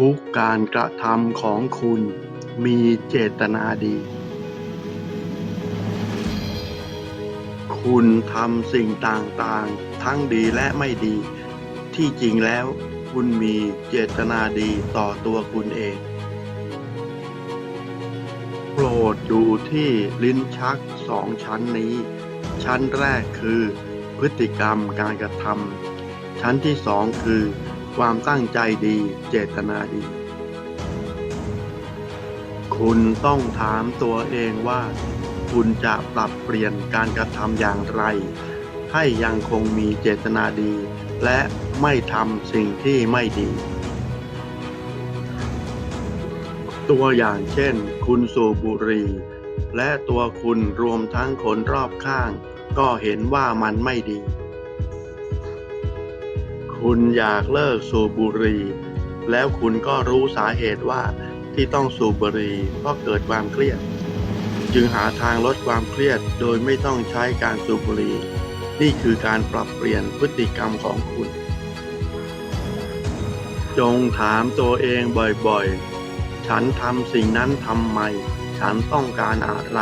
ทุกการกระทำของคุณมีเจตนาดี คุณทำสิ่งต่างๆ ทั้งดีและไม่ดี ที่จริงแล้ว คุณมีเจตนาดีต่อตัวคุณเองโปรดดูที่ลิ้นชักสองชั้นนี้ ชั้นแรกคือ พฤติกรรมการกระทำชั้นที่สองคือ ความตั้งใจดีเจตนาดี คุณต้องถามตัวเองว่า คุณจะปรับเปลี่ยนการกระทำอย่างไร ให้ยังคงมีเจตนาดี และไม่ทำสิ่งที่ไม่ดี ตัวอย่างเช่น คุณสูบบุหรี่และตัวคุณรวมทั้งคนรอบข้าง ก็เห็นว่ามันไม่ดี คุณอยากเลิกสูบบุหรี่ แล้วคุณก็รู้สาเหตุว่าที่ต้องสูบบุหรี่เพราะเกิดความเครียด จึงหาทางลดความเครียดโดยไม่ต้องใช้การสูบบุหรี่ นี่คือการปรับเปลี่ยนพฤติกรรมของคุณ จงถามตัวเองบ่อยๆ ฉันทำสิ่งนั้นทำไม ฉันต้องการอะไร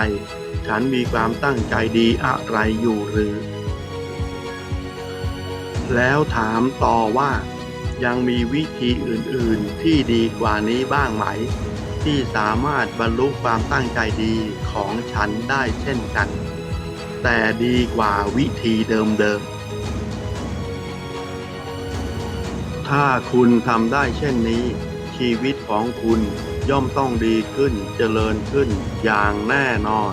ฉันมีความตั้งใจดีอะไรอยู่หรือ แล้วถามต่อว่ายังมีวิธีอื่นๆที่ดีกว่านี้บ้างไหม ที่สามารถบรรลุความตั้งใจดีของฉันได้เช่นกัน แต่ดีกว่าวิธีเดิมๆ ถ้าคุณทำได้เช่นนี้ ชีวิตของคุณย่อมต้องดีขึ้นเจริญขึ้นอย่างแน่นอน